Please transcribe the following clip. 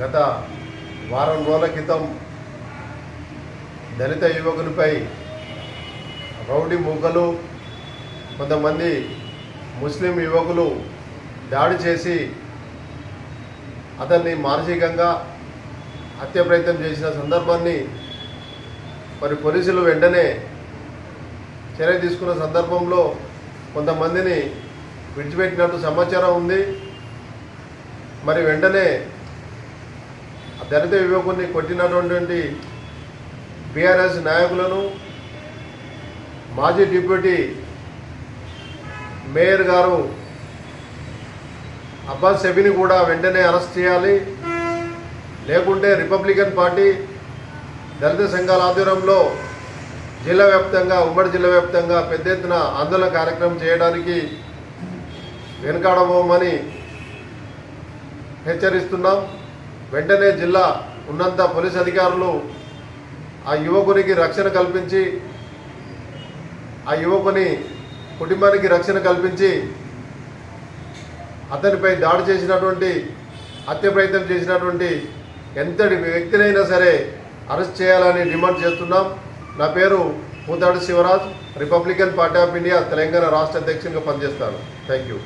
గత వారం రోజుల క్రితం దళిత యువకులపై రౌడీ మూకలు కొంతమంది ముస్లిం యువకులు దాడి చేసి అతన్ని మానసికంగా హత్య ప్రయత్నం చేసిన సందర్భాన్ని మరి పోలీసులు వెంటనే చర్య తీసుకున్న సందర్భంలో కొంతమందిని విడిచిపెట్టినట్టు సమాచారం ఉంది. మరి వెంటనే దళిత యువకుని కొట్టినటువంటి బీఆర్ఎస్ నాయకులను మాజీ డిప్యూటీ మేయర్ గారు అబ్బాస్ సెబిని కూడా వెంటనే అరెస్ట్ చేయాలి. లేకుంటే రిపబ్లికన్ పార్టీ దళిత సంఘాల ఆధ్వర్యంలో జిల్లా వ్యాప్తంగా ఉమ్మడి జిల్లా వ్యాప్తంగా పెద్ద ఎత్తున ఆందోళన కార్యక్రమం చేయడానికి వెనుకాడబోమని హెచ్చరిస్తున్నాం. వెంటనే జిల్లా ఉన్నంత పోలీస్ అధికారులు ఆ యువకునికి రక్షణ కల్పించి ఆ యువకుని కుటుంబానికి రక్షణ కల్పించి అతనిపై దాడి చేసినటువంటి హత్య ప్రయత్నం చేసినటువంటి ఎంతటి వ్యక్తినైనా సరే అరెస్ట్ చేయాలని డిమాండ్ చేస్తున్నాం. నా పేరు Poothadu Shivaraj Republican party of India Telangana రాష్ట్ర అధ్యక్షునిగా పనిచేస్తాను. Thank you